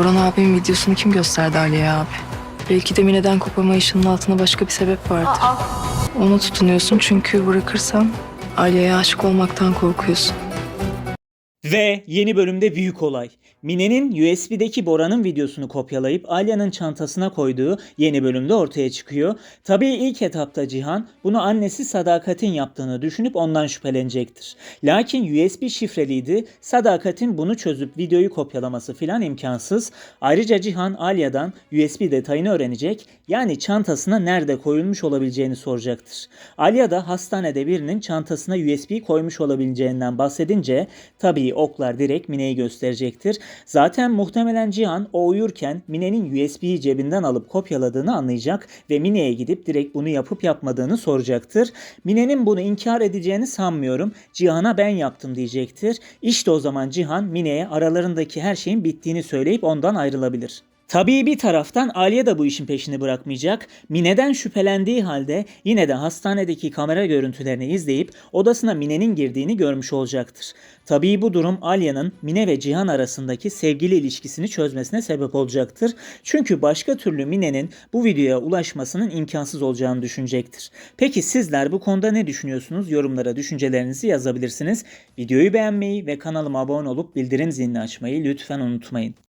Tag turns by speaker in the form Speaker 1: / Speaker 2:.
Speaker 1: Boran abinin videosunu kim gösterdi Aliye abi? Belki de Mine'den kopama işinin altında başka bir sebep vardı. Ona tutunuyorsun çünkü bırakırsan Aliye'ye aşık olmaktan korkuyorsun.
Speaker 2: Ve yeni bölümde büyük olay. Mine'nin USB'deki Bora'nın videosunu kopyalayıp Alya'nın çantasına koyduğu yeni bölümde ortaya çıkıyor. Tabii ilk etapta Cihan bunu annesi Sadakat'in yaptığını düşünüp ondan şüphelenecektir. Lakin USB şifreliydi. Sadakat'in bunu çözüp videoyu kopyalaması filan imkansız. Ayrıca Cihan Alya'dan USB detayını öğrenecek. Yani çantasına nerede koyulmuş olabileceğini soracaktır. Alya da hastanede birinin çantasına USB koymuş olabileceğinden bahsedince tabii oklar direkt Mine'yi gösterecektir. Zaten muhtemelen Cihan o uyurken Mine'nin USB'yi cebinden alıp kopyaladığını anlayacak ve Mine'ye gidip direkt bunu yapıp yapmadığını soracaktır. Mine'nin bunu inkar edeceğini sanmıyorum. Cihan'a ben yaptım diyecektir. İşte o zaman Cihan Mine'ye aralarındaki her şeyin bittiğini söyleyip ondan ayrılabilir. Tabii bir taraftan Aliye de bu işin peşini bırakmayacak. Mine'den şüphelendiği halde yine de hastanedeki kamera görüntülerini izleyip odasına Mine'nin girdiğini görmüş olacaktır. Tabii bu durum Alya'nın Mine ve Cihan arasındaki sevgili ilişkisini çözmesine sebep olacaktır. Çünkü başka türlü Mine'nin bu videoya ulaşmasının imkansız olacağını düşünecektir. Peki sizler bu konuda ne düşünüyorsunuz? Yorumlara düşüncelerinizi yazabilirsiniz. Videoyu beğenmeyi ve kanalıma abone olup bildirim zilini açmayı lütfen unutmayın.